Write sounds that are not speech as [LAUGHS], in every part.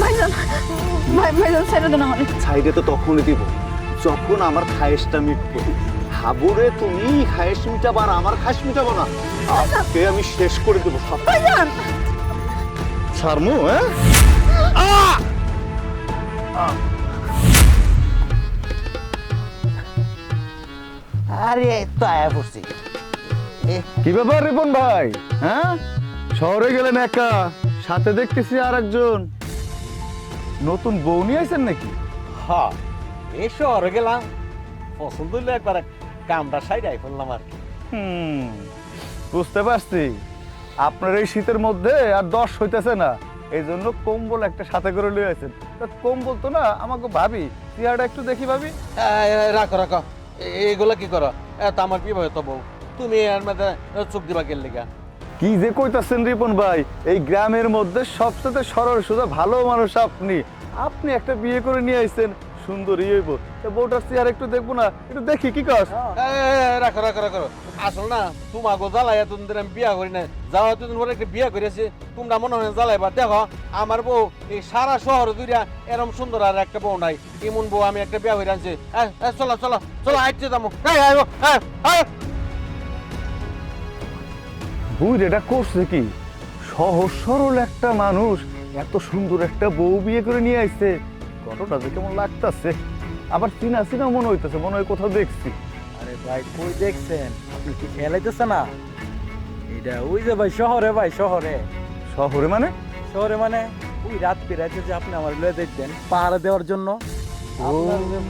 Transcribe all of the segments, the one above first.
ভাইজান ভাই ভাইজান ছেড়ে দেন আমার। সাইডে তো তখনই দিব। যখন আমার খায়েশটা মিটবে হাবুরে তুমি খায়েশ মিটাবা আর আমার খায়েশ মিটাবো না। আজকে আমি শেষ করে দেবো সব। ভাইজান ছাড়মু হ্যাঁ? আরে তো আয়া পড়ছি। এ, কি ব্যাপার রিপন ভাই হ্যাঁ? শহরে গেলেন একা সাথে দেখতেছি আর একজন নতুন বউ নিয়ে আইছেন নাকি? হ্যাঁ এই শহরে গেলাম। পছন্দ হইল একবার কামটা সাইডাই ফেললাম আর কি। হুম বুঝতে পারছি। আপনার এই শীতের মধ্যে আর দশ হইতেছে না। এই জন্য কম্বল একটা সাথে করে লিয়ে আছেন তা কম্বল তো না আমাকে ভাবি চেহারাটা একটু দেখি ভাবি। রাখো রাখো। এ- এইগুলা কি করো? এত আমার বিবাহ তো বউ। তুমি এর মধ্যে চোখ দিবা গেল লিগা? কি যে কইতাছেন রিপন ভাই? এই গ্রামের মধ্যে সবচেয়ে সরল সোজা ভালো মানুষ আপনি। আপনি একটা বিয়ে করে নিয়ে আইছেন সুন্দরী হইব। বউটার চেহারা একটু দেখব না একটু দেখি কি কস? এই, রাখো রাখো রাখো। আসল না তোমাকে জ্বালাই এতদিন আমি বিয়া করি না যাওয়া এতদিন পরে একটা বিয়া করেছি তোমরা মনে হয় জ্বালাইবা। দেখো আমার বউ এই সারা শহর দুইটা এরম সুন্দর আর একটা বউ নাই। এমন বউ আমি একটা বিয়া করে আনছি। চলো চলো চলো হাইটছে যাব। এই, এই। বুঝ এটা করছে কি? সহজ সরল একটা মানুষ এত সুন্দর একটা বউ বিয়ে করে নিয়ে আইছে। কতটা যে কেমন লাগতাছে। আবার চিনা চিনা মনে হইতেছে মনে হয় কোথাও দেখছি। আরে ভাই কই দেখছেন? আপনি কি খেলাইতেছে না? এটা ওই যে ভাই শহরে ভাই শহরে। শহরে মানে? শহরে মানে ওই রাত পেরাইতে যে আপনি আমার লয়ে দেখবেন পাহাড়ে দেওয়ার জন্য।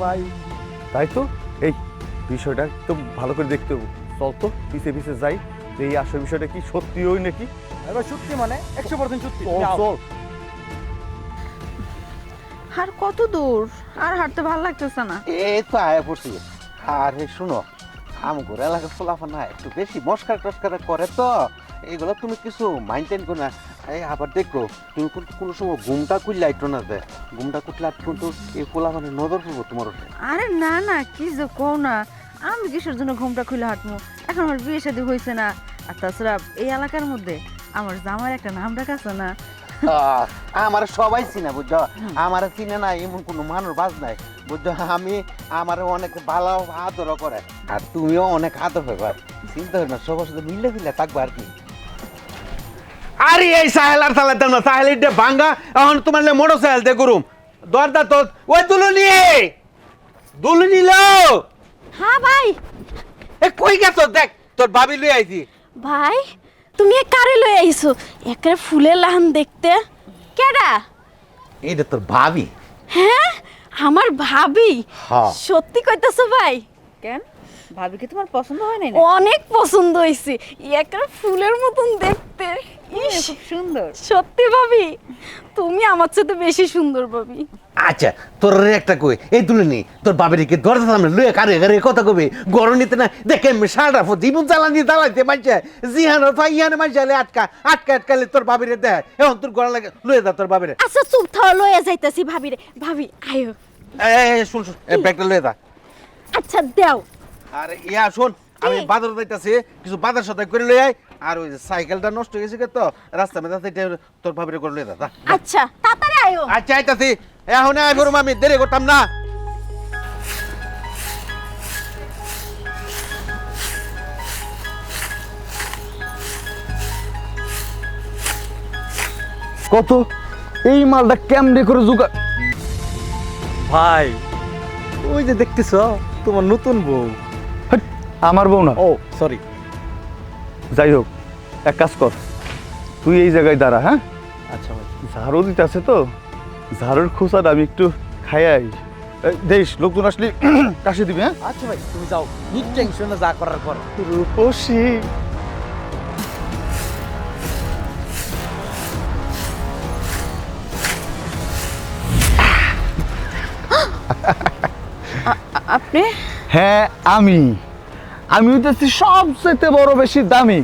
ভাই। তাই তো? এই বিষয়টা তো ভালো করে দেখতে হবে। চল তো পিছে পিছে যাই। যে এই আসল বিষয়টা কি সত্যি হই নাকি? এবার সত্যি মানে একশো পার্সেন্ট সত্যি। চল আর কত দূর? আর হাঁটতে ভালো লাগতেছে না। এই তো আয়া পড়ছি। আরে শুনো আমগর এলাকার ফলাফল না একটু বেশি মস্কার টস্কার করে তো। এগুলো তুমি কিছু মাইন্টেন করো না। এই আবার দেখো তুমি কোন- কোনো সময় ঘুমটা কুললে আইটো না দে ঘুমটা কুটলে আট কিন্তু এই ফলাফলে নজর পড়ব তোমার আরে না না কি যে কও না। আমি কিসের জন্য ঘুমটা খুলে হাঁটবো এখন আমার বিয়ে শাদী হয়েছে না। আর তাছাড়া এই এলাকার মধ্যে আমার জামার একটা নাম ডাক আছে না? আমার সবাই চিনে বুঝছ? আমার চিনে না এমন কোনো মানুষ বাজ নাই বুঝছ? আমি আমার অনেক ভালো আদর করে আর তুমিও অনেক আদর পাবা চিন্তা করি না সবার সাথে মিলে মিলে থাকব আর কি। আরে এই সাহেল আর চালাইতাম না সাহেল এটা ভাঙ্গা এখন তোমার মোটর সাহেল দে করুম দরদা তো ওই দুলুনি! দুলুনি লো! হ্যাঁ ভাই। এ কই গেছ? দেখ তোর ভাবি লই আইছি। ভাই তুমি এ কারে লই আইছো? একেবারে ফুলের লাহান দেখতে। কেডা? এইটা তোর ভাবি। হ্যাঁ? আমার ভাবি। হ্যাঁ। সত্যি কইতাছো ভাই? কেন? ভাবি কি তোমার পছন্দ হয় নাই অনেক পছন্দ হইছে। একেবারে ফুলের মতন দেখতে। ইস, খুব সুন্দর। সত্যি ভাবি? তুমি আমার চেয়ে বেশি সুন্দর ভাবি। আচ্ছা তোর একটা কই এই তুলে নি তোর বাবির কি দরজা সামনে লুয়ে কারে কারে কথা কবে গরম নিতে না দেখে সারা ফো জীবন জ্বালানি জ্বালাইতে মানছে জিহান ফাই ইয়ানে মানছে আটকা আটকা আটকালে তোর বাবিরে দেয় এখন তোর গড়া লাগে লুয়ে দা তোর বাবিরে আচ্ছা চুপ থাও লইয়া যাইতাছি ভাবি রে ভাবি আয়ো এই শুন শুন এই ব্যাগটা লুয়ে দা আচ্ছা দেও। আরে ইয়া শোন আমি বাজার যাইতাছি কিছু বাজার সাথে করে লই আই আর ওই যে সাইকেলটা নষ্ট হয়ে গেছে তো রাস্তা যাচ্ছে তোর ভাবিরে করে লই দা। আচ্ছা তাড়াতাড়ি আয়ো। আচ্ছা আইতাছি। এখন আই বড় আমি দেরি করতাম না। কত? এই মালটা কেমনে করে জোগাড় ভাই ওই যে দেখতেছ তোমার নতুন বউ। হাট, আমার বউ না? ও সরি যাই হোক এক কাজ কর। তুই এই জায়গায় দাঁড়া হ্যাঁ? আচ্ছা ভাই। ঝাড়ু দিতে আছে তো। ঝাড়ুর খোসাটা আমি একটু খাইয়াই। দেশ লোকজন আসলে [CLEARS THROAT] কাশি দিবি হ্যাঁ? আচ্ছা ভাই তুমি যাও। নিট টেনশনে যা করার কর। রূপসী। আপনি? হ্যাঁ আমি। আমি হইতেছি সবচেয়ে বড় বেশি দামি।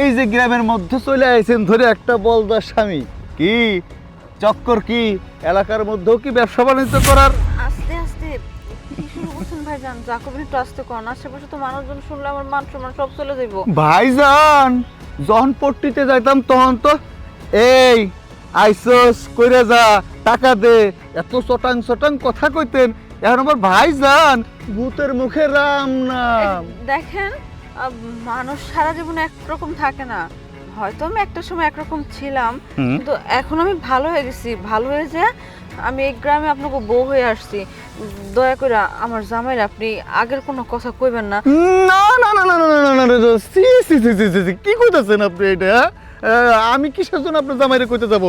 এই যে গ্রামের মধ্যে চলে আইছেন ধরে একটা বলদার স্বামী। কি? চক্কর কি এলাকার মধ্যেও কি ব্যবসা বাণিজ্য করার? আস্তে আস্তে। কি শুরু করছেন ভাইজান? জাকবিন একটু আস্তে কন আশেপাশে তো মানুষজন শুনলে আমার মান সম্মান সব চলে যাইব। ভাইজান যখন পট্টিতে যাইতাম তখন তো এই আইসোস কইরে যা টাকা দে এত চটাং চটাং কথা কইতেন। এখন আমার ভাই যান ভূতের মুখে রাম নাম। দেখেন মানুষ সারা জীবন একরকম থাকে না। হয়তো আমি একটা সময় একরকম ছিলাম। কিন্তু এখন আমি ভালো হয়ে গেছি। ভালো হয়ে যে আমি এই গ্রামে আপনাকে বউ হয়ে আসছি। দয়া করে আমার জামাইর আপনি আগের কোনো কথা কইবেন না। না না না না না না না না সি সি সি সি সি, কি কইতাছেন আপনি এটা হ্যাঁ? আমি কিসের জন্য আপনার জামাইরে কইতে যাব?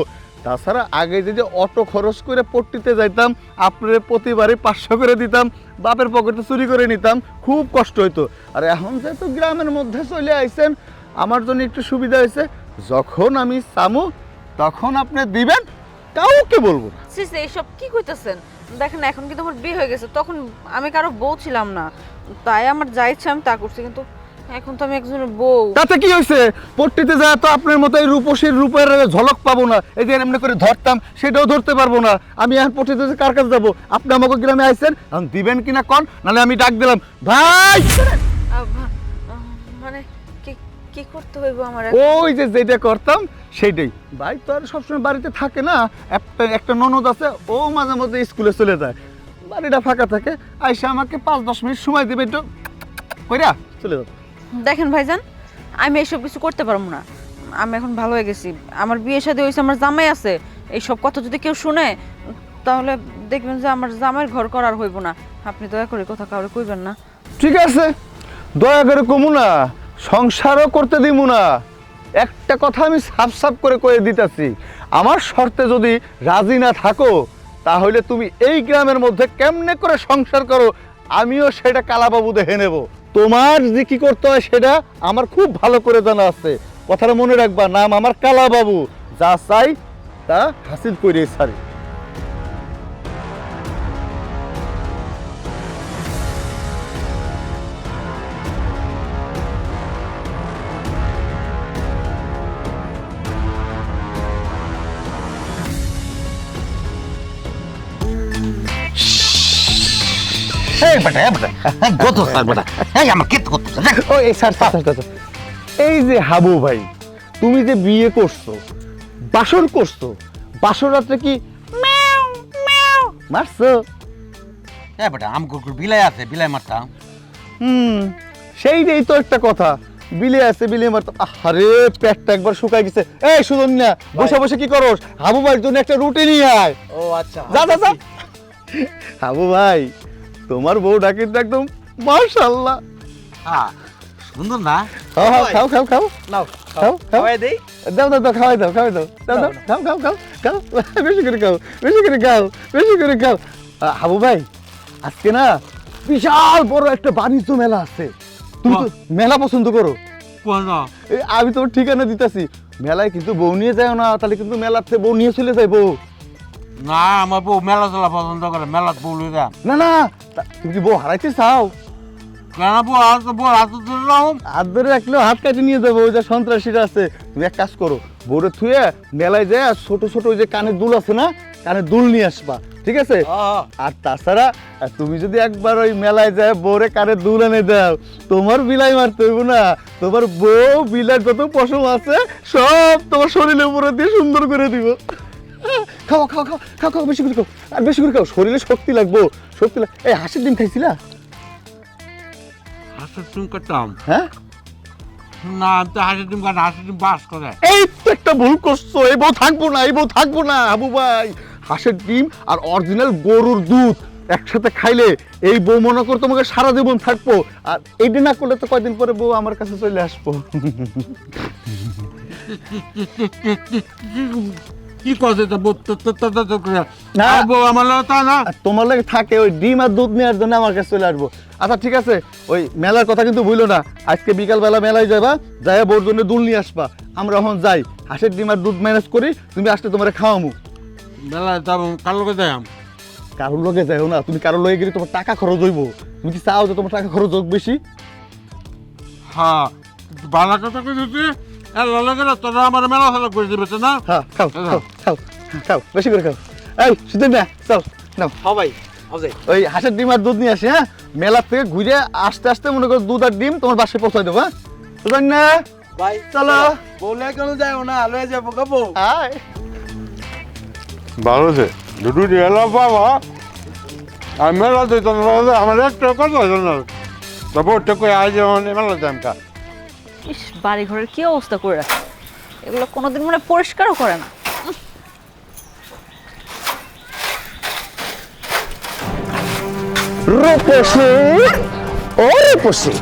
তাছাড়া আগে যে অটো খরচ করে পট্টিতে যাইতাম আপনার প্রতিবারে পাঁচশো করে দিতাম বাপের পকেটে চুরি করে নিতাম খুব কষ্ট হইতো। আর এখন যেহেতু গ্রামের মধ্যে চলে আইছেন আমার জন্য একটু সুবিধা হয়েছে। যখন আমি চামু তখন আপনি দিবেন কাউকে বলব না। সিসি এইসব কি কইতেছেন? দেখেন এখন কিন্তু আমার বিয়ে হয়ে গেছে তখন আমি কারও বউ ছিলাম না। তাই আমার যা ইচ্ছা আমি তা করছি কিন্তু এখন তো আমি একজনের বউ। তাতে কি হয়েছে? পট্টিতে যায় তো আপনার মতো এই রূপসীর রূপের ঝলক পাবো না এই যে এমনি করে ধরতাম সেটাও ধরতে পারব না। আমি এখন পট্টিতে যে কার কাছে যাব? আপনি আমাকে গ্রামে আইছেন এখন দিবেন কিনা কন? নাহলে আমি ডাক দিলাম। ভাই! কি করতে হইব আমার ওই যে যেটা করতাম সেইটাই। ভাই তো আর সবসময় বাড়িতে থাকে না একটা একটা ননদ আছে ও মাঝে মধ্যে স্কুলে চলে যায়। বাড়িটা ফাঁকা থাকে আইসা আমাকে পাঁচ দশ মিনিট সময় দেবে একটু। কইরা চলে যাবে দেখেন ভাইজান আমি এইসব কিছু করতে পারব না। আমি এখন ভালো হয়ে গেছি। আমার বিয়ে সাথে হয়েছে আমার জামাই আছে। এইসব কথা যদি কেউ শুনে তাহলে দেখবেন যে আমার জামাইয়ের ঘর করার হইব না। আপনি দয়া করে কথা কাউরে কইবেন না। ঠিক আছে। দয়া করে কমু না। সংসারও করতে দিব না। একটা কথা আমি সাফ সাফ করে কয়ে দিতেছি, আমার শর্তে যদি রাজি না থাকো, তাহলে তুমি এই গ্রামের মধ্যে কেমনে করে সংসার করো? আমিও সেটা কালাবাবু দেখে নেব। তোমার যে কি করতে হয় সেটা আমার খুব ভালো করে জানা আছে। কথাটা মনে রাখবা, নাম আমার কালাবাবু। যা চাই তা হাসিল করে সারি এই বেটা এই বেটা এই গত স্যার বেটা এই আমার কেত করতেছে ও এই স্যার স্যার স্যার, স্যার। এই যে হাবু ভাই তুমি যে বিয়ে করছ বাসর করছ বাসর রাত্রে কি মারছো? এই বেটা আম কুকুর বিলাই আছে বিলাই মারতাম। হুম সেইটাই তো একটা কথা। বিলে আছে বিলে মারতো। আরে পেটটা একবার শুকাই গেছে। এই সুদন না বসে বসে কি করস? হাবু ভাইয়ের জন্য একটা রুটি নিয়ে আয়। ও আচ্ছা। যা যা যা। হাবু ভাই তোমার বউটা কিন্তু একদম মার্শাল্লাহ হ্যাঁ সুন্দর না? খাও খাও, খাও খাও খাও। নাও খাও, খাও। খাওয়াই দেই। দাও দাও খাওয়াই দাও খাওয়াই দাও। দাও দাও খাও খাও খাও খাও বেশি করে খাও বেশি করে খাও বেশি করে খাও। হাবু ভাই আজকে না বিশাল বড় একটা বাণিজ্য মেলা আছে। তুমি তো মেলা পছন্দ করো। এই আমি তোমার ঠিকানা দিতেছি। মেলায় কিন্তু বউ নিয়ে যাও না তাহলে কিন্তু মেলার থেকে বউ নিয়ে চলে যাই বউ না আমার বউ মেলা চলা পছন্দ করে মেলাত বউ লই যা না না তা- তুমি কি বউ হারাইতে চাও? কেন বউ আর তো বউ হাত ধরে নাও হাত ধরে রাখলেও হাত কাটে নিয়ে যাব ওই যে সন্ত্রাসীরা আছে। তুমি এক কাজ করো বউরে থুয়ে মেলায় যায় আর ছোট ছোট ওই যে কানে দুল আছে না কানে দুল নিয়ে আসবা ঠিক আছে? আর তাছাড়া আহ, তুমি যদি একবার ওই মেলায় যায় বউরে কানে দুল এনে দাও তোমার বিলাই মারতে হইব না। তোমার বউ বিলার যত পশম আছে সব তোমার শরীরের উপরে দিয়ে সুন্দর করে দিব। খাও খাও খাও খাও খাও বেশি করে খাও। আর বেশি করে খাও শরীরে শক্তি লাগবো শক্তি লাগ এই হাঁসের ডিম খাইছিলা? হাসির ডিম কাটতাম হ্যাঁ? না আমি তো হাসির ডিম কাট হাসির ডিম বাস করে। এই তো একটা ভুল করছ এই বউ থাকব না এই বউ থাকব না আবু ভাই। হাঁসের ডিম আর অরিজিনাল গরুর দুধ একসাথে খাইলে এই বউ মনে করো তোমাকে সারা জীবন থাকব। আর এইটা না করলে তো কয়দিন পরে বউ আমার কাছে চলে আসব। [LAUGHS] কি করে না। আর আমার লগে তা না? তোমার লাগে থাকে ওই ডিম আর দুধ নেওয়ার জন্য আমার কাছে চলে আসব। আচ্ছা ঠিক আছে ওই মেলার কথা কিন্তু ভুলো না। আজকে বিকালবেলা মেলায় যাবা যাই বউর জন্য দুল নিয়ে আসবা। আমরা এখন যাই হাঁসের ডিম আর দুধ ম্যানেজ করি তুমি আসলে তোমার খাওয়ামু। মেলা যাব কার লগে যাই কারোর লগে যাইও না তুমি কারোর লগে গেলে তোমার টাকা খরচ হইব। তুমি কি চাও যে তোমার টাকা খরচ হোক বেশি? হ্যাঁ বালা কথা কই এর লগে না তোরা আমার মেলা ফেলা করে দিবে না? হ্যাঁ খাও খাও খাও খাও বেশি করে খাও। এই সুদিন না চল নাও। সবাই হবে ওই হাঁসের ডিম আর দুধ নিয়ে আসি হ্যাঁ? মেলা থেকে ঘুরে আস্তে আস্তে মনে করো দুধ আর ডিম তোমার বাসায় পৌঁছাই দেবো হ্যাঁ? সুদিন না? ভাই চলো। বলে কেন যাও না লয়ে যাব কাবো আয়। ভালো দুটো রেলা বাবা। আর মেলা দিত আমার একটা কথা তবে ওটা কই আজ মেলা দাম কা ইস বাড়ি ঘরের কি অবস্থা করে রাখে এগুলো কোনোদিন মনে পরিষ্কারও করে না। রূপসী ও রূপসী।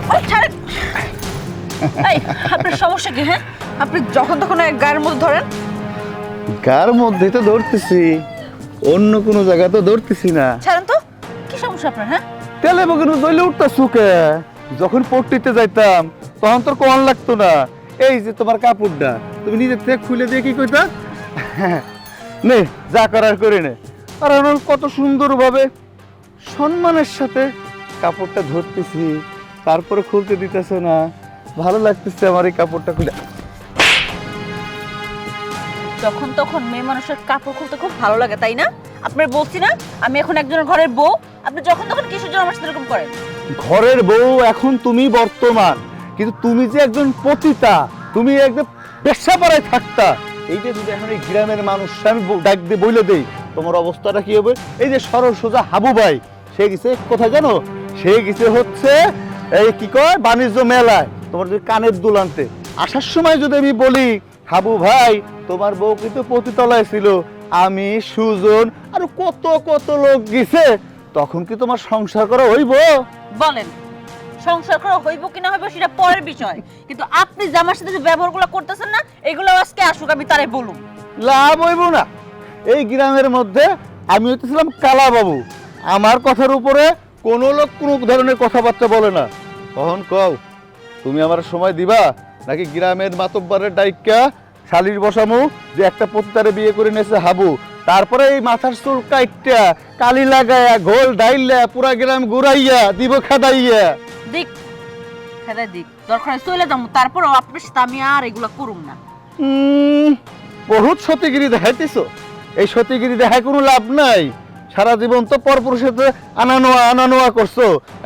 এই আপনার সমস্যা কি হ্যাঁ? আপনি যখন তখন এক গায়ের মধ্যে ধরেন। কার মধ্যে তো ধরতেছি। অন্য কোনো জায়গা তো ধরতেছি না। ছাড়েন তো। কি সমস্যা আপনার হ্যাঁ? তেলে বগিনু দইলে উঠতা সুকে যখন পট্টিতে যাইতাম তখন তোর কন লাগতো না। এই যে তোমার কাপড়টা তুমি নিজের থেকে খুলে দিয়ে কি কইতা নে যা করার করে নে। আর কত সুন্দরভাবে সম্মানের সাথে কাপড়টা ধরতেছি। তারপরে খুলতে দিতেছে না। ভালো লাগতেছে আমার এই কাপড়টা খুলে। যখন তখন মেয়ে মানুষের কাপড় খুলতে খুব ভালো লাগে তাই না? আপনার বলছি না? আমি এখন একজনের ঘরের বউ। আপনি যখন তখন কিসের জন্য আমার সাথে এরকম করেন? ঘরের বউ এখন তুমি বর্তমান। কিন্তু তুমি যে একজন পতিতা, তুমি একদম পেশা পাড়ায় থাকতা এইটা যদি এখন এই গ্রামের মানুষ আমি ডাক দিয়ে বইলে দেই, তোমার অবস্থাটা কি হবে? এই যে সরল সোজা হাবু ভাই, সে গেছে কোথায় জানো? সে গেছে হচ্ছে এই কি কয়? বাণিজ্য মেলায়, তোমার যদি কানের দুল আনতে। আসার সময় যদি আমি বলি, হাবু ভাই, তোমার বউ কিন্তু পতিতলায় ছিল, আমি সুজন, আর কত কত লোক গেছে, তখন কি তোমার সংসার করা হইব? বলেন। সংসার করা হইব কি না হইব সেটা পরের বিষয়। কিন্তু আপনি যে আমার সাথে যে ব্যবহারগুলো করতেছেন না, এগুলো আজকে আসুক, আমি তারে বলুন লাভ হইব না। এই গ্রামের মধ্যে আমি হইতেছিলাম কালা বাবু আমার কথার উপরে কোনো লোক কোনো ধরনের কথাবার্তা বলে না। কখন কও, তুমি আমার সময় দিবা? নাকি গ্রামের মাতব্বারের ডাইকা শালির বসামু, যে একটা পত্তারে বিয়ে করে নেছে হাবু? তারপরে এই মাথার চুল কাইটটা, কালি লাগায়া, ঘোল ডাইলা পুরা গ্রাম ঘুরাইয়া, দিব খাদাইয়া। দিক খেদাই দিক। দরকার চলে যাব তারপরও আপনার সাথে আমি আর এগুলো করুম না। বহুত সতীগিরি দেখাইতেছ। এই সতীগিরি দেখায় কোনো লাভ নাই। সারা জীবন তো পরপুরুষের আনানোয়া আনানোয়া করছ।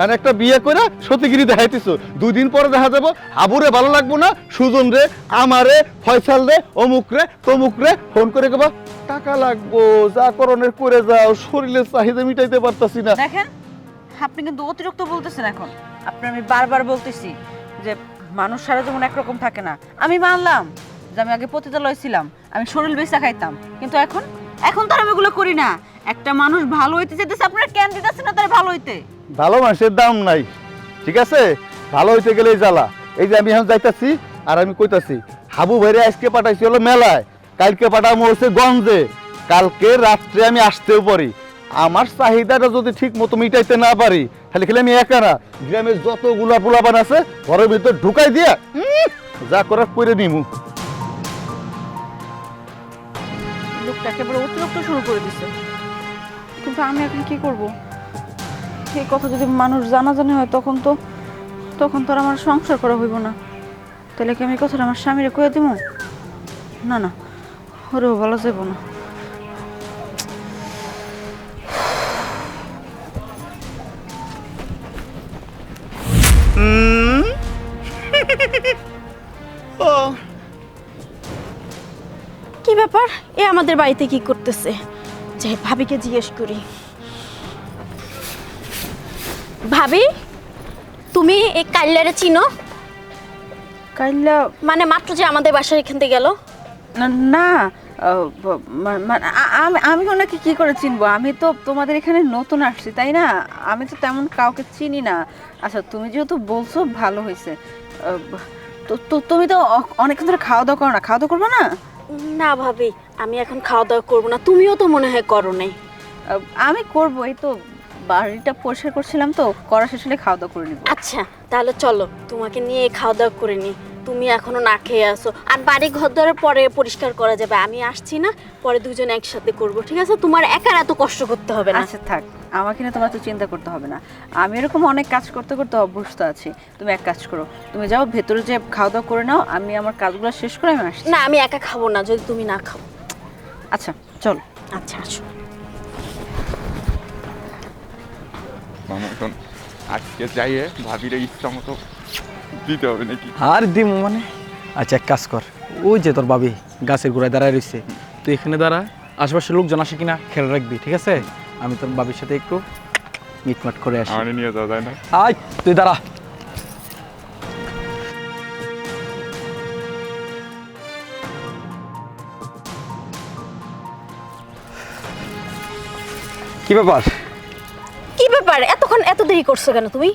আর একটা বিয়ে করে সতীগিরি দেখাইতেছো। দুই দিন পরে দেখা যাব হাবুরে ভালো লাগবো না? সুজন রে আমারে ফয়সাল রে অমুক রে তমুক রে ফোন করে কেবা টাকা লাগবো যা করণের করে যাও শরীরের চাহিদা মিটাইতে পারতাছি না। দেখেন আপনি কিন্তু অতিরিক্ত বলতেছেন এখন। আপনার আমি বারবার বলতেছি যে মানুষ সারা যেমন একরকম থাকে না। আমি মানলাম যে আমি আগে পতিতালয় ছিলাম, আমি শরীর বেচা খাইতাম। কিন্তু এখন এখন তো আর আমি এগুলো করি না। একটা মানুষ ভালো হইতে চাইতেছে, আপনারা কেন দিতেছেন না তার ভালো হইতে? ভালো মানুষের দাম নাই, ঠিক আছে? ভালো হইতে গেলেই জ্বালা। এই যে আমি এখন যাইতাছি আর আমি কইতাছি, হাবু ভাইরে আজকে পাঠাইছি হলো মেলায়, কালকে পাঠাবো হচ্ছে গঞ্জে, কালকে রাত্রে আমি আসতেও পারি। আমার চাহিদাটা যদি ঠিক মতো মিটাইতে না পারি, তাহলে খেলে আমি একা না, গ্রামের যতগুলা পোলাপান আছে, ঘরের ভিতর ঢুকাই দিয়া যা করার করে নিমু। লোকটা একেবারে অতিরিক্ত শুরু করে দিছে। কিন্তু আমি এখন কি করব? এই কথা যদি মানুষ জানাজানি হয়, তখন তো তখন তো আর আমার সংসার করা হইব না। তাহলে কি আমি কথাটা আমার স্বামীরে কয়ে দিব না না, ওরেও ভালো যাইব না। আমাদের বাড়িতে কি করতেছে? যে ভাবিকে জিজ্ঞেস করি। ভাবি তুমি এই কাল্লারে চিনো? কাইল্লা মানে মাত্র যে আমাদের বাসার এখান থেকে গেল? না আমি ওনাকে কি করে চিনবো? আমি তো তোমাদের এখানে নতুন আসছি তাই না? আমি তো তেমন কাউকে চিনি না। আচ্ছা তুমি যেহেতু বলছো ভালো হয়েছে। তো- তুমি তো অনেকক্ষণ ধরে খাওয়া দাওয়া করো না? খাওয়া দাওয়া করব না? না ভাবি আমি এখন খাওয়া দাওয়া করব না। তুমিও তো মনে হয় করো নাই আমি করব এই তো বাড়িটা পরিষ্কার করছিলাম তো করা শেষ হলে খাওয়া দাওয়া করে নিব। আচ্ছা তাহলে চলো তোমাকে নিয়ে খাওয়া দাওয়া করে নি তুমি এখনও না খেয়ে আসো আর বাড়ি ঘর ধরে পরে পরিষ্কার করা যাবে। আমি আসছি না পরে দুজন একসাথে করব ঠিক আছে? তোমার একার এত কষ্ট করতে হবে না। আচ্ছা থাক। আমাকে না তোমার তো চিন্তা করতে হবে না। আমি এরকম অনেক কাজ করতে করতে অভ্যস্ত আছি। তুমি এক কাজ করো। তুমি যাও ভেতরে যে খাওয়া দাওয়া করে নাও। আমি আমার কাজগুলো শেষ করে আমি আসছি। না আমি একা খাব না যদি তুমি না খাও। আচ্ছা চলো। আচ্ছা আসো। মামুন আজকে যাইয়ে ভাবিরে ইচ্ছা মতো দিতে হবে নাকি? আর দিমু মানে? আচ্ছা এক কাজ কর। ওই যে তোর বাবি গাছের গোড়ায় দাঁড়ায় রইছে। তুই এখানে দাঁড়া আশেপাশে লোকজন আসে কিনা খেয়াল রাখবি ঠিক আছে? আমি তোর বাবির সাথে একটু মিটমাট করে আসি। আমার নিয়ে যাওয়া যায় না? আয় তুই দাঁড়া। কি ব্যাপার? কি ব্যাপার? এতক্ষণ এত দেরি করছ কেন তুমি?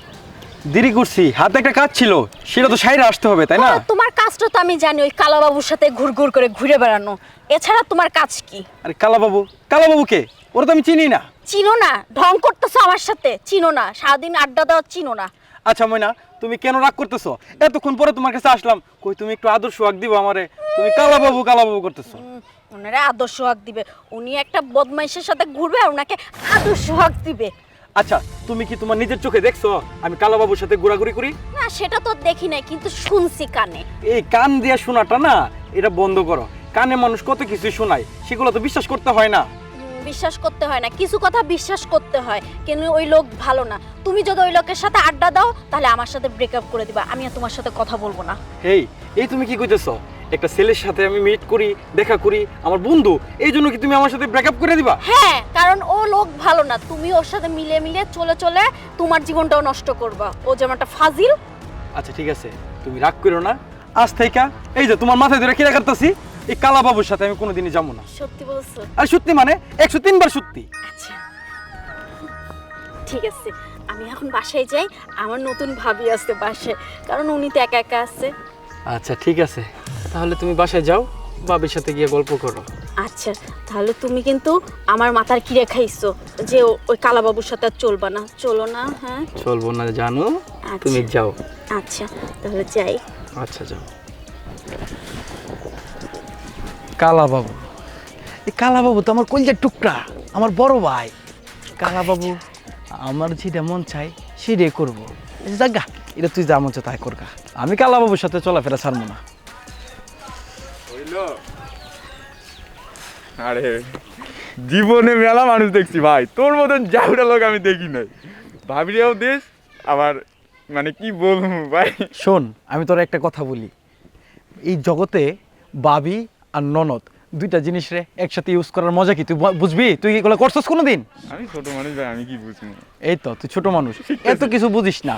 দেরি করছি হাতে একটা কাজ ছিল সেটা তো সাইডে আসতে হবে তাই না? তোমার কাজটা তো আমি জানি ওই কালাবাবুর সাথে ঘুরঘুর করে ঘুরে বেড়ানো। এছাড়া তোমার কাজ কি? আরে কালাবাবু কালাবাবু কে? ওরা তো আমি চিনি না। চিনো না ঢং করতেছো আমার সাথে চিনো না সারাদিন আড্ডা দেওয়া চিনো না। আচ্ছা ময়না তুমি কেন রাগ করতেছো? এতক্ষণ পরে তোমার কাছে আসলাম কই তুমি একটু আদর্শ আগ দিবো আমারে তুমি কালাবাবু কালাবাবু করতেছো। ওনারা আদর্শ হক দিবে উনি একটা বদমাইশের সাথে ঘুরবে আর ওনাকে আদর্শ হক দিবে। আচ্ছা তুমি কি তোমার নিজের চোখে দেখছ? আমি কালাবাবুর সাথে ঘোরাঘুরি করি? না সেটা তো দেখি নাই কিন্তু শুনছি কানে। এই কান দিয়ে শোনাটা না এটা বন্ধ করো। কানে মানুষ কত কিছু শোনায় সেগুলো তো বিশ্বাস করতে হয় না। বিশ্বাস করতে হয় না কিছু কথা বিশ্বাস করতে হয় কিন্তু ওই লোক ভালো না। তুমি যদি ওই লোকের সাথে আড্ডা দাও তাহলে আমার সাথে ব্রেকআপ করে দিবা আমি আর তোমার সাথে কথা বলব না। এই এই তুমি কি কইতেছো? একটা ছেলের সাথে আমি মিট করি দেখা করি আমার বন্ধু। এই জন্য কি তুমি আমার সাথে ব্রেকআপ করে দিবা? হ্যাঁ কারণ ও লোক ভালো না। তুমি ওর সাথে মিলে মিলে চলে চলে তোমার জীবনটাও নষ্ট করবা। ও যেমন একটা ফাজিল। আচ্ছা ঠিক আছে। তুমি রাগ করো না। আজ থেকে এই যে তোমার মাথায় ধরে কিরা করতেছি এই কালাবাবুর সাথে আমি কোনোদিনই যাব না। সত্যি বলছো? আর সত্যি মানে? একশো তিনবার সত্যি। আচ্ছা। ঠিক আছে। আমি এখন বাসায় যাই। আমার নতুন ভাবি আছে বাসায়। কারণ উনি তো একা একা আছে। আচ্ছা ঠিক আছে। তাহলে তুমি বাসায় যাও বাবির সাথে গিয়ে গল্প করো। আচ্ছা তাহলে তুমি কিন্তু আমার মাথার কিরে খাইছো যে ওই কালাবাবুর সাথে আর চলবা না। চলো না হ্যাঁ? চলবো না জানো? আচ্ছা। তুমি যাও। আচ্ছা তাহলে যাই। আচ্ছা যাও। কালাবাবু। এই কালাবাবু তো আমার কলজার টুকরা আমার বড় ভাই। কালাবাবু আমার যেটা মন চাই সেটাই করব। জাগা এটা তুই যা মন চায় তাই করগা আমি কালাবাবুর সাথে চলাফেরা ছাড়বো না। আরে জীবনে মেলা মানুষ দেখছি ভাই। তোর মতন যাওটা লোক আমি দেখি নাই। ভাবিরেও দেশ আবার মানে কি বলব ভাই? শোন আমি তোর একটা কথা বলি। এই জগতে বাবি আর ননদ দুইটা জিনিস রে একসাথে ইউজ করার মজা কি? তুই বুঝবি? তুই এগুলো করছিস কোনোদিন? আমি ছোট মানুষ ভাই আমি কি বুঝব? এই তো তুই ছোট মানুষ। এত কিছু বুঝিস না।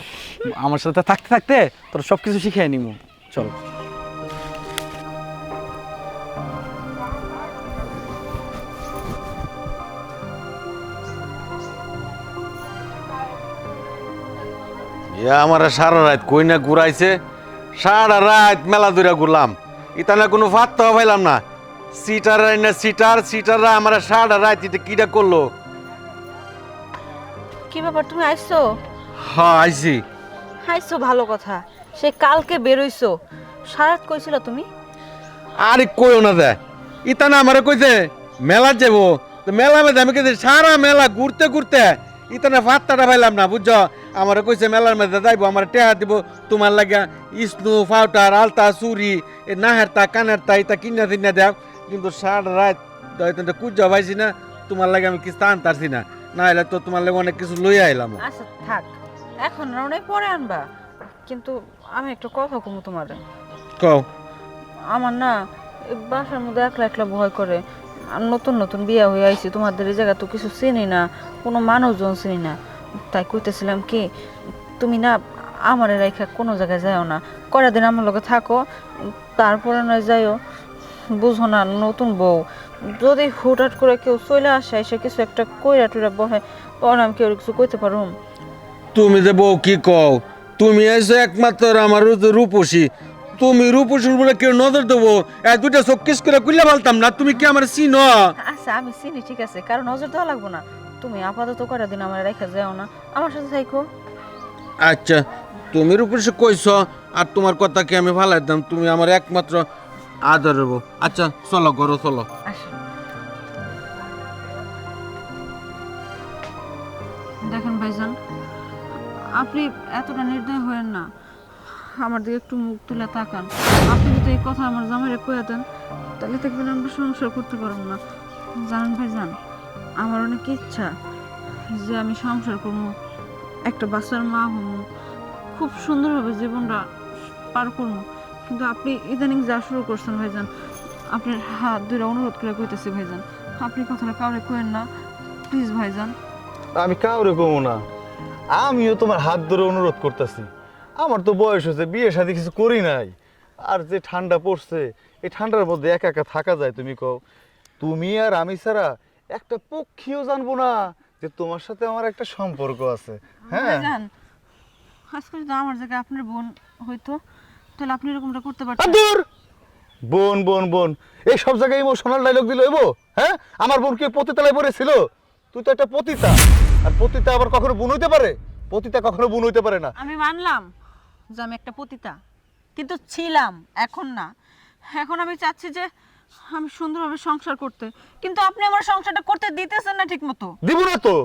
আমার সাথে থাকতে থাকতে তোর সব কিছু শিখিয়ে নিমু। চল। ইয়া আমার সারা রাত কই না ঘুরাইছে সারা রাত মেলা দূরে ঘুরলাম। ইতানা কোনো ফাত্তাও পাইলাম না। সিটার না সিটার সিটাররা আমার সারা রাত এটা কিটা করল? কি ব্যাপার তুমি আইছো হ্যাঁ আইছি আইছো ভালো কথা সে কালকে বেরোইছো। সারাত কইছিল তুমি? আরে কইও না দে। ইতানা আমারে কইছে মেলা যাব তো মেলা মধ্যে আমি কইছে সারা মেলা ঘুরতে ঘুরতে ইতানা ফাত্তাটা পাইলাম না বুঝছ? আমারে কইছে মেলার মধ্যে যাইবো আমার টেহা দিব। তোমার লাগা ইসনু ফাউটার আলতা চুরি নাহেরতা কানেরতা ইতা কিনা তিনা দেও। কিন্তু সার রাত হয়তো কুজা পাইছি না তোমার লাগে আমি কিছু আনতারছি না। না হলে তো তোমার লাগে অনেক কিছু লইয়া আইলাম। আচ্ছা থাক। এখন অনেক পরে আনবা। কিন্তু আমি একটা কথা কমু তোমার। কও। আমার না বাসার মধ্যে একলা একলা ভয় করে। আর নতুন নতুন বিয়া হয়ে আইছি, তোমাদের এই জায়গা তো কিছু চিনি না, কোনো মানুষজন চিনি না। তাই কইতেছিলাম কি, তুমি না আমার রেখা কোনো জায়গায় যাও না। কয়টা দিন আমার লগে থাকো, তারপরে নয় যাইও। বুঝো না, নতুন বউ। যদি হুটহাট করে কেউ চলে আসে এসে কিছু একটা কইরা টুইরা বহে তখন আমি কেউ কিছু কইতে পারুম? তুমি যে বউ কি কও? তুমি এসে একমাত্র আমার রূপসী। তুমি রূপসীর উপরে কেউ নজর দেবো। এক দুইটা চোখ কিস করে কুইলে বলতাম না তুমি কি আমার চিনো? আচ্ছা আমি চিনি ঠিক আছে কারণ নজর দেওয়া লাগবো না। তুমি আপাতত কয়টা দিন আমার রেখে যাও না আমার সাথে থাইকো। আচ্ছা তুমি রূপসী কইছ আর তোমার কথা কি আমি ভালো একদম তুমি আমার একমাত্র আদর আচ্ছা চলো করো চলো। দেখেন ভাইজান আপনি এতটা নির্দয় হয়েন না। আমার দিকে একটু মুখ তুলে তাকান। আপনি যদি এই কথা আমার জামাইরে কয়ে দেন, তাহলে দেখবেন আমরা সংসার করতে পারব না। জানেন ভাইজান, আমার অনেক ইচ্ছা যে আমি সংসার করব, একটা বাচ্চার মা হব, খুব সুন্দরভাবে জীবনটা পার করব। কিন্তু আপনি ইদানিং যা শুরু করছেন ভাই ভাইজান, আপনার হাত ধরে অনুরোধ করে কইতেছি ভাইজান, আপনি কথাটা কাউরে কইেন না। প্লিজ ভাইজান। আমি কাউরে কমো না, আমিও তোমার হাত ধরে অনুরোধ করতেছি। আমার তো বয়স হয়েছে বিয়ে শাদী কিছু করি নাই। আর যে ঠান্ডা পড়ছে এই ঠান্ডার মধ্যে একা একা থাকা যায় তুমি কও। তুমি আর আমি ছাড়া একটা পক্ষীও জানব না যে তোমার সাথে আমার একটা সম্পর্ক আছে। হ্যাঁ? ভাইজান আজকে আমার জায়গায় আপনার বোন হইতো তাহলে আপনি এরকমটা করতে পারতেন। দূর! বোন বোন বোন এই সব জায়গায় ইমোশনাল ডায়লগ দিল এবো হ্যাঁ? আমার বোন কি পতিতালায় পড়েছিল? তুই তো একটা পতিতা। আর পতিতা আবার কখনো বোন হইতে পারে? পতিতা কখনো বোন হইতে পারে না। আমি মানলাম। যে আমি একটা পতিতা। কিন্তু ছিলাম, এখন না। এখন আমি চাচ্ছি যে আমি সুন্দরভাবে সংসার করতে। কিন্তু আপনি আমার সংসারটা করতে দিতেছেন না ঠিক মতো দিব না তো।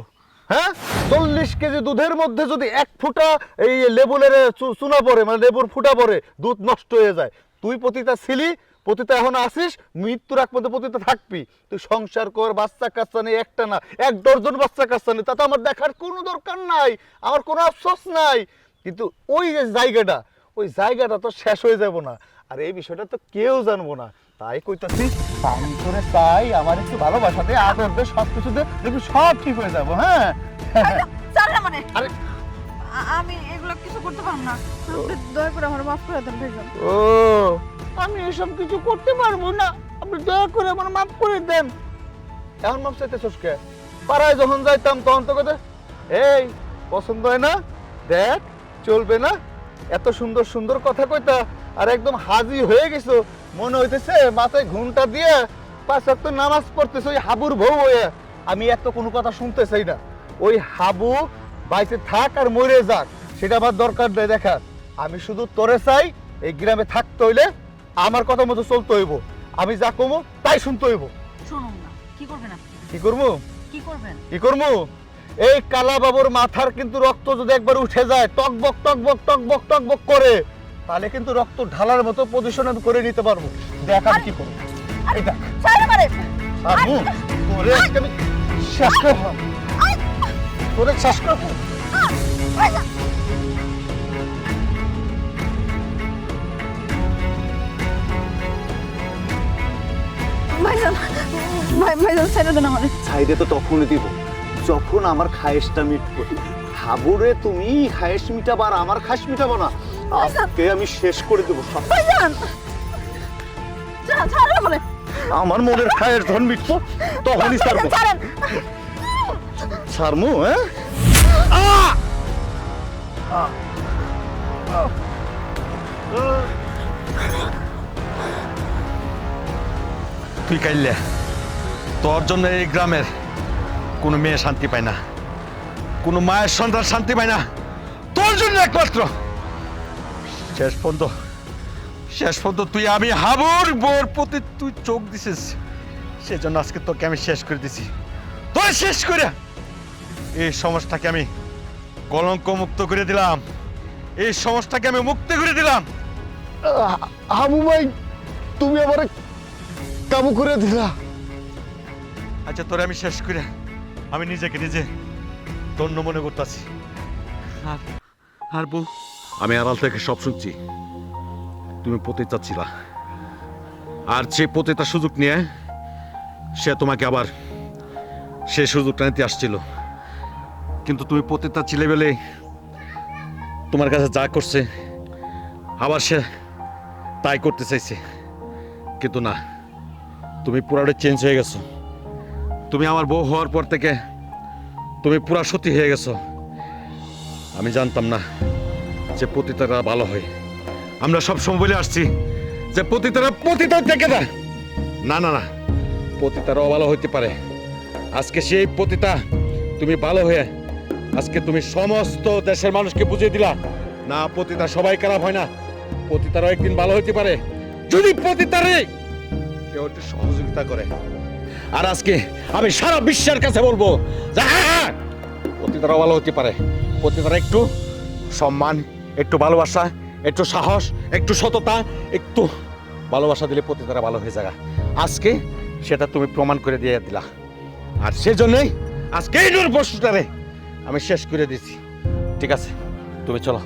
হ্যাঁ? চল্লিশ কেজি দুধের মধ্যে যদি এক ফুটা এই লেবুলের চুনা পড়ে মানে লেবুর ফুটা পড়ে, দুধ নষ্ট হয়ে যায়। তুই পতিতা ছিলি, পতিতা এখন আসিস মৃত্যুর আগ পর্যন্ত পতিতা থাকবি। তুই সংসার কর, বাচ্চা কাচ্চা নেই, একটা না। এক ডজন বাচ্চা কাচ্চা নেই। তাতে আমার দেখার কোনো দরকার নাই। আমার কোনো আফসোস নাই। কিন্তু ওই যে জায়গাটা ওই জায়গাটা তো শেষ হয়ে যাব না। আর এই বিষয়টা তো কেউ জানব না। তাই কইতাছি আমি করে চাই আমার একটু ভালোবাসা দে আদর দে সব কিছু দে দেখবি সব ঠিক হয়ে যাব হ্যাঁ? মানে। আরে। আমি এগুলো কিছু করতে পারব না। দয়া করে আমার মাফ করে দেন ভাইজান। ও আমি এসব কিছু করতে পারব না। আপনি দয়া করে আমার মাফ করে দেন। এখন মাফ চাইতে কে? পাড়ায় যখন যাইতাম তখন তো কথা এই পছন্দ হয় না? দেখ। চলবে না? এত সুন্দর সুন্দর কথা কইতা আর একদম হাজি হয়ে গেছো। মনে হইতেছে মাথায় ঘুমটা দিয়ে পাঁচ ওয়াক্ত নামাজ পড়তেছে ওই হাবুর বউ হয়ে আমি এত কোনো কথা শুনতে চাই না। ওই হাবু বাইসে থাক আর মরে যাক সেটা আমার দরকার নেই দেখা। আমি শুধু তোরে চাই এই গ্রামে থাকতে হইলে আমার কথা মতো চলতে হইব। আমি যা কমো তাই শুনতে হইব। শুনুন না কি করবেন আপনি? কি করব কি করবেন? কি করব এই কালা বাবুর মাথার কিন্তু রক্ত যদি একবার উঠে যায় টকবক টকবক টকবক টকবক করে তাহলে কিন্তু রক্ত ঢালার মতো পজিশন আমি করে নিতে পারব। দেখ আমি কি করব। এই দেখ। ছাড় আমারে আম্মু, তোরে আজকে আমি শেষ করব তোরে শেষ করব ভাইজান ভাই ছেড়ে দেন আমারে। সাইডে তো তখনই দিব। যখন আমার খায়েশটা মিটবে হাবুরে তুমি খায়েশ মিটাবা আর আমার খাস মিটাবো না। আজকে আমি শেষ করে দেবো সব। আমারে আমার মনের খায়ের ধন মিটবো তখনই ছাড়বো। ছাড়মু হ্যাঁ? তুই কাইলে তোর জন্য এই গ্রামের কোনো মেয়ে শান্তি পায় না। কোনো মায়ের সন্তান শান্তি পায় না। তোর জন্য একমাত্র। শেষ পর্যন্ত শেষ পর্যন্ত তুই আমি হাবুর বোর প্রতি তুই চোখ দিছিস। সেজন্য আজকে তোকে আমি শেষ করে দিছি। তোর শেষ করে এই সমাজটাকে আমি কলঙ্ক মুক্ত করে দিলাম। এই সমাজটাকে আমি মুক্ত করে দিলাম। হাবু ভাই তুমি আমার কাবু করে দিলা। আচ্ছা তোরে আমি শেষ করে আমি নিজেকে নিজে ধন্য মনে করতেছি। আর আর বউ আমি আড়াল থেকে সব শুনছি। তুমি পতি চাচ্ছিলা আর সে পতিতার সুযোগ নিয়ে সে তোমাকে আবার সে সুযোগটা নিতে আসছিল। কিন্তু তুমি পতিতা ছিলে বলে তোমার কাছে যা করছে আবার সে তাই করতে চাইছে। কিন্তু না তুমি পুরাটা চেঞ্জ হয়ে গেছো। তুমি আমার বউ হওয়ার পর থেকে তুমি পুরা সতী হয়ে গেছো। আমি জানতাম না যে পতিতারা ভালো হয়। আমরা সব সময় বলে আসছি যে পতিতারা পতিতা থেকে দেয় না না না, পতিতারাও ভালো হইতে পারে। আজকে সেই পতিতা তুমি ভালো হয়ে আজকে তুমি সমস্ত দেশের মানুষকে বুঝিয়ে দিলা। না, পতিতা সবাই খারাপ হয় না। পতিতারাও একদিন ভালো হইতে পারে। যদি পতিতারে কেউ একটু সহযোগিতা করে আর আজকে আমি সারা বিশ্বের কাছে বলব হ্যাঁ হ্যাঁ পতিতারা ভালো হতে পারে। পতিতারা একটু সম্মান, একটু ভালোবাসা, একটু সাহস, একটু সততা, একটু ভালোবাসা দিলে পতিতারা ভালো হয়ে যাবে। আজকে সেটা তুমি প্রমাণ করে দিয়ে দিলা। আর সেজন্যই আজকে এই নূর বস্তুটারে আমি শেষ করে দিয়েছি ঠিক আছে, তুমি চলো।